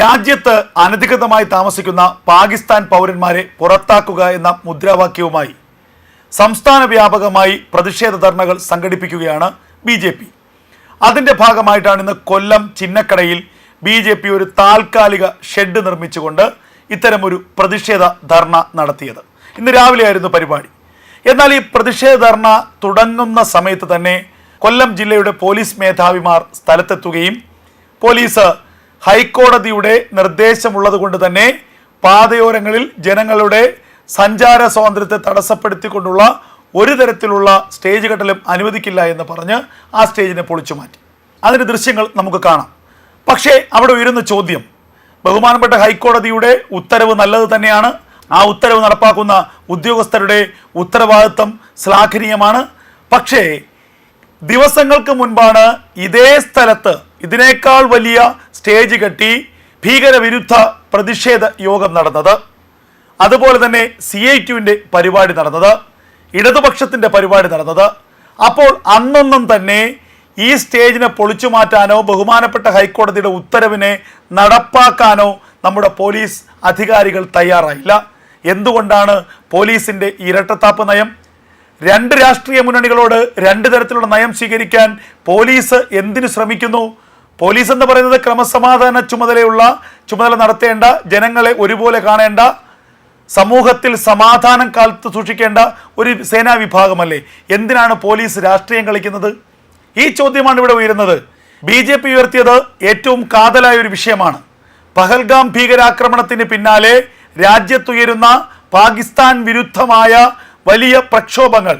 രാജ്യത്ത് അനധികൃതമായി താമസിക്കുന്ന പാകിസ്ഥാൻ പൗരന്മാരെ പുറത്താക്കുക എന്ന മുദ്രാവാക്യവുമായി സംസ്ഥാന വ്യാപകമായി പ്രതിഷേധ ധർണകൾ സംഘടിപ്പിക്കുകയാണ് ബി ജെ പി. അതിന്റെ ഭാഗമായിട്ടാണ് ഇന്ന് കൊല്ലം ചിന്നക്കടയിൽ ബി ജെ പി ഒരു താൽക്കാലിക ഷെഡ് നിർമ്മിച്ചുകൊണ്ട് ഇത്തരമൊരു പ്രതിഷേധ ധർണ നടത്തിയത്. ഇന്ന് രാവിലെയായിരുന്നു പരിപാടി. എന്നാൽ ഈ പ്രതിഷേധ ധർണ തുടങ്ങുന്ന സമയത്ത് തന്നെ കൊല്ലം ജില്ലയുടെ പോലീസ് മേധാവിമാർ സ്ഥലത്തെത്തുകയും പോലീസ് ഹൈക്കോടതിയുടെ നിർദ്ദേശമുള്ളത് കൊണ്ട് തന്നെ പാതയോരങ്ങളിൽ ജനങ്ങളുടെ സഞ്ചാര സ്വാതന്ത്ര്യത്തെ തടസ്സപ്പെടുത്തിക്കൊണ്ടുള്ള ഒരു തരത്തിലുള്ള സ്റ്റേജ് കെട്ടലും അനുവദിക്കില്ല എന്ന് പറഞ്ഞ് ആ സ്റ്റേജിനെ പൊളിച്ചു മാറ്റി. അതിന്റെ ദൃശ്യങ്ങൾ നമുക്ക് കാണാം. പക്ഷേ അവിടെ ഉയരുന്ന ചോദ്യം ബഹുമാനപ്പെട്ട ഹൈക്കോടതിയുടെ ഉത്തരവ് നല്ലത് തന്നെയാണ്? ആ ഉത്തരവ് നടപ്പാക്കുന്ന ഉദ്യോഗസ്ഥരുടെ ഉത്തരവാദിത്വം ശ്ലാഘനീയമാണ്. പക്ഷേ ദിവസങ്ങൾക്ക് മുൻപാണ് ഇതേ സ്ഥലത്ത് ഇതിനേക്കാൾ വലിയ സ്റ്റേജ് കെട്ടി ഭീകരവിരുദ്ധ പ്രതിഷേധ യോഗം നടന്നത്. അതുപോലെ തന്നെ സി ഐ ടുവിന്റെ പരിപാടി നടന്നത്. ഇടതുപക്ഷത്തിന്റെ പരിപാടി നടന്നത്. അപ്പോൾ അന്നൊന്നും തന്നെ ഈ സ്റ്റേജിനെ പൊളിച്ചു മാറ്റാനോ ബഹുമാനപ്പെട്ട ഹൈക്കോടതിയുടെ ഉത്തരവിനെ നടപ്പാക്കാനോ നമ്മുടെ പോലീസ് അധികാരികൾ തയ്യാറായില്ല. എന്തുകൊണ്ടാണ് പോലീസിന്റെ ഇരട്ടത്താപ്പ് നയം? രണ്ട് രാഷ്ട്രീയ മുന്നണികളോട് രണ്ട് തരത്തിലുള്ള നയം സ്വീകരിക്കാൻ പോലീസ് എന്തിനു ശ്രമിക്കുന്നു? പോലീസ് എന്ന് പറയുന്നത് ക്രമസമാധാന ചുമതലയുള്ള ചുമതല നടത്തേണ്ട ജനങ്ങളെ ഒരുപോലെ കാണേണ്ട സമൂഹത്തിൽ സമാധാനം കാലത്ത് സൂക്ഷിക്കേണ്ട ഒരു സേനാ വിഭാഗമല്ലേ? എന്തിനാണ് പോലീസ് രാഷ്ട്രീയം കളിക്കുന്നത്? ഈ ചോദ്യമാണ് ഇവിടെ ഉയരുന്നത്. ബി ജെ പി ഉയർത്തിയത് ഏറ്റവും കാതലായ ഒരു വിഷയമാണ്. പഹൽഗാം ഭീകരാക്രമണത്തിന് പിന്നാലെ രാജ്യത്തുയരുന്ന പാകിസ്ഥാൻ വിരുദ്ധമായ വലിയ പ്രക്ഷോഭങ്ങൾ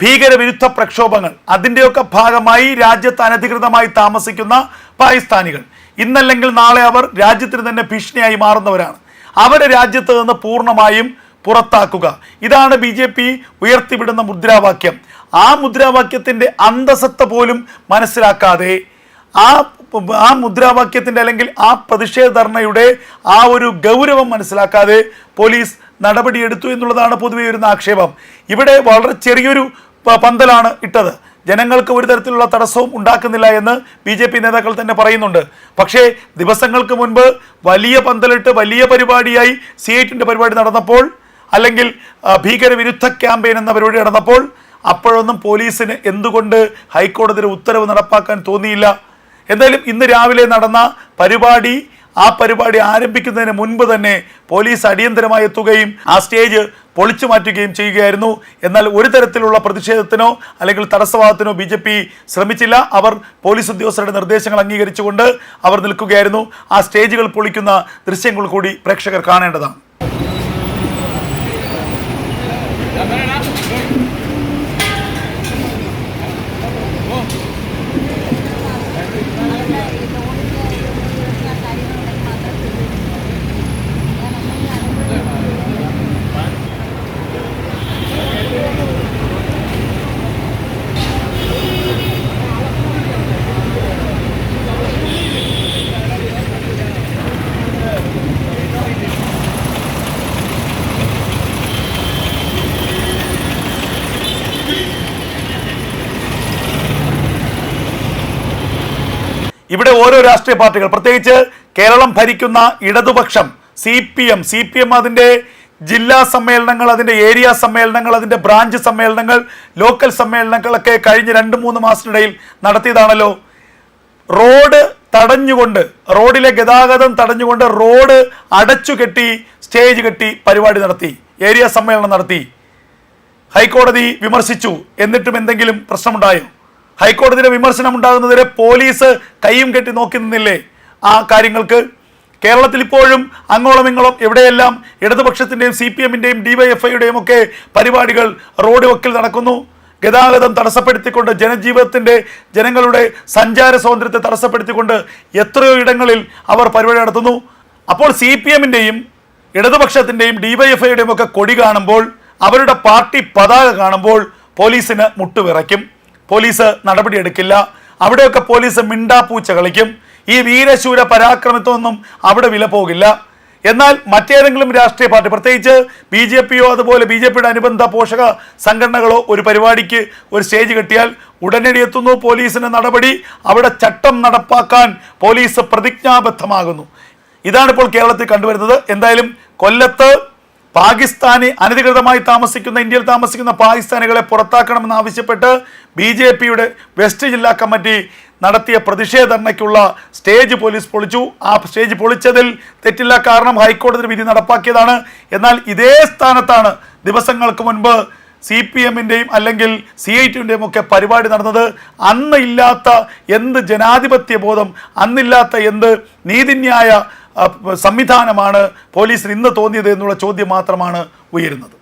ഭീകരവിരുദ്ധ പ്രക്ഷോഭങ്ങൾ. അതിന്റെയൊക്കെ ഭാഗമായി രാജ്യത്ത് അനധികൃതമായി താമസിക്കുന്ന പാകിസ്ഥാനികൾ. ഇന്നല്ലെങ്കിൽ നാളെ അവർ രാജ്യത്തിന് തന്നെ ഭീഷണിയായി മാറുന്നവരാണ്. അവരെ രാജ്യത്ത് നിന്ന് പൂർണമായും പുറത്താക്കുക. ഇതാണ് ബി ജെ പി ഉയർത്തിവിടുന്ന മുദ്രാവാക്യം. ആ മുദ്രാവാക്യത്തിന്റെ അന്തസത്ത പോലും മനസ്സിലാക്കാതെ ആ ആ മുദ്രാവാക്യത്തിന്റെ അല്ലെങ്കിൽ ആ പ്രതിഷേധ ധർണയുടെ ആ ഒരു ഗൗരവം മനസ്സിലാക്കാതെ പോലീസ് നടപടിയെടുത്തു എന്നുള്ളതാണ് പൊതുവെ വരുന്ന ആക്ഷേപം. ഇവിടെ വളരെ ചെറിയൊരു പന്തലാണ് ഇട്ടത്. ജനങ്ങൾക്ക് ഒരു തരത്തിലുള്ള തടസ്സവും ഉണ്ടാക്കുന്നില്ല എന്ന് ബി ജെ പി നേതാക്കൾ തന്നെ പറയുന്നുണ്ട്. പക്ഷേ ദിവസങ്ങൾക്ക് മുൻപ് വലിയ പന്തലിട്ട് വലിയ പരിപാടിയായി സി ഐറ്റിന്റെ പരിപാടി നടന്നപ്പോൾ അല്ലെങ്കിൽ ഭീകരവിരുദ്ധ ക്യാമ്പയിൻ എന്ന പരിപാടി നടന്നപ്പോൾ അപ്പോഴൊന്നും പോലീസിന് എന്തുകൊണ്ട് ഹൈക്കോടതിയുടെ ഉത്തരവ് നടപ്പാക്കാൻ തോന്നിയില്ല എന്തായാലും ഇന്ന് രാവിലെ നടന്ന പരിപാടി ആ പരിപാടി ആരംഭിക്കുന്നതിന് മുൻപ് തന്നെ പോലീസ് അടിയന്തരമായി എത്തുകയും ആ സ്റ്റേജ് പൊളിച്ചു മാറ്റുകയും ചെയ്യുകയായിരുന്നു. എന്നാൽ ഒരു തരത്തിലുള്ള പ്രതിഷേധത്തിനോ അല്ലെങ്കിൽ തടസ്സവാദത്തിനോ ബി ജെ പി ശ്രമിച്ചില്ല. അവർ പോലീസ് ഉദ്യോഗസ്ഥരുടെ നിർദ്ദേശങ്ങൾ അംഗീകരിച്ചുകൊണ്ട് അവർ നിൽക്കുകയായിരുന്നു. ആ സ്റ്റേജുകൾ പൊളിക്കുന്ന ദൃശ്യങ്ങൾ കൂടി പ്രേക്ഷകർ കാണേണ്ടതാണ്. ഇവിടെ ഓരോ രാഷ്ട്രീയ പാർട്ടികൾ പ്രത്യേകിച്ച് കേരളം ഭരിക്കുന്ന ഇടതുപക്ഷം C P M C P M അതിന്റെ ജില്ലാ സമ്മേളനങ്ങൾ അതിന്റെ ഏരിയ സമ്മേളനങ്ങൾ അതിന്റെ ബ്രാഞ്ച് സമ്മേളനങ്ങൾ ലോക്കൽ സമ്മേളനങ്ങളൊക്കെ കഴിഞ്ഞ രണ്ട് മൂന്ന് മാസത്തിനിടയിൽ നടത്തിയതാണല്ലോ. റോഡ് തടഞ്ഞുകൊണ്ട് റോഡിലെ ഗതാഗതം തടഞ്ഞുകൊണ്ട് റോഡ് അടച്ചു കെട്ടി സ്റ്റേജ് കെട്ടി പരിപാടി നടത്തി ഏരിയ സമ്മേളനം നടത്തി. ഹൈക്കോടതി വിമർശിച്ചു. എന്നിട്ടും എന്തെങ്കിലും പ്രശ്നമുണ്ടായോ? ഹൈക്കോടതിയുടെ വിമർശനം ഉണ്ടാകുന്നതിരെ പോലീസ് കൈയും കെട്ടി നോക്കി നിന്നില്ലേ? ആ കാര്യങ്ങൾക്ക് കേരളത്തിൽ ഇപ്പോഴും അങ്ങോളം ഇങ്ങോളം എവിടെയെല്ലാം ഇടതുപക്ഷത്തിന്റെയും സി പി എമ്മിന്റെയും ഡിവൈഎഫ്ഐയുടെയും ഒക്കെ പരിപാടികൾ റോഡ് വക്കിൽ നടക്കുന്നു. ഗതാഗതം തടസ്സപ്പെടുത്തിക്കൊണ്ട് ജനജീവിതത്തിന്റെ ജനങ്ങളുടെ സഞ്ചാര സ്വാതന്ത്ര്യത്തെ തടസ്സപ്പെടുത്തിക്കൊണ്ട് എത്രയോ ഇടങ്ങളിൽ അവർ പരിപാടി നടത്തുന്നു. അപ്പോൾ സി പി എമ്മിന്റെയും ഇടതുപക്ഷത്തിന്റെയും ഡിവൈഎഫ്ഐയുടെയും ഒക്കെ കൊടി കാണുമ്പോൾ അവരുടെ പാർട്ടി പതാക കാണുമ്പോൾ പോലീസിന് മുട്ടുവിറയ്ക്കും. പോലീസ് നടപടിയെടുക്കില്ല അവിടെയൊക്കെ പോലീസ് മിണ്ടാപ്പൂച്ച കളിക്കും. ഈ വീരശൂര പരാക്രമത്വമൊന്നും അവിടെ വില പോകില്ല. എന്നാൽ മറ്റേതെങ്കിലും രാഷ്ട്രീയ പാർട്ടി പ്രത്യേകിച്ച് ബി ജെ പിയോ അതുപോലെ ബി ജെ പിയുടെ അനുബന്ധ പോഷക സംഘടനകളോ ഒരു പരിപാടിക്ക് ഒരു സ്റ്റേജ് കിട്ടിയാൽ ഉടനടി എത്തുന്നു പോലീസിന് നടപടി. അവിടെ ചട്ടം നടപ്പാക്കാൻ പോലീസ് പ്രതിജ്ഞാബദ്ധമാകുന്നു. ഇതാണ് ഇപ്പോൾ കേരളത്തിൽ കണ്ടുവരുന്നത്. എന്തായാലും കൊല്ലത്ത് പാകിസ്ഥാനി അനധികൃതമായി താമസിക്കുന്ന ഇന്ത്യയിൽ താമസിക്കുന്ന പാകിസ്ഥാനികളെ പുറത്താക്കണമെന്ന് ആവശ്യപ്പെട്ട് ബി ജെ പിയുടെ വെസ്റ്റ് ജില്ലാ കമ്മിറ്റി നടത്തിയ പ്രതിഷേധ ധർണയ്ക്കുള്ള സ്റ്റേജ് പോലീസ് പൊളിച്ചു. ആ സ്റ്റേജ് പൊളിച്ചതിൽ തെറ്റില്ല കാരണം ഹൈക്കോടതി വിധി നടപ്പാക്കിയതാണ്. എന്നാൽ ഇതേ സ്ഥാനത്താണ് ദിവസങ്ങൾക്ക് മുൻപ് സി പി എമ്മിന്റെയും അല്ലെങ്കിൽ സി ഐ ടിയുടെയും ഒക്കെ പരിപാടി നടന്നത്. അന്ന് ഇല്ലാത്ത എന്ത് ജനാധിപത്യ ബോധം അന്നില്ലാത്ത എന്ത് നീതിന്യായ സംവിധാനമാണ് പോലീസിന് ഇന്ന് തോന്നിയത് എന്നുള്ള ചോദ്യം മാത്രമാണ് ഉയരുന്നത്.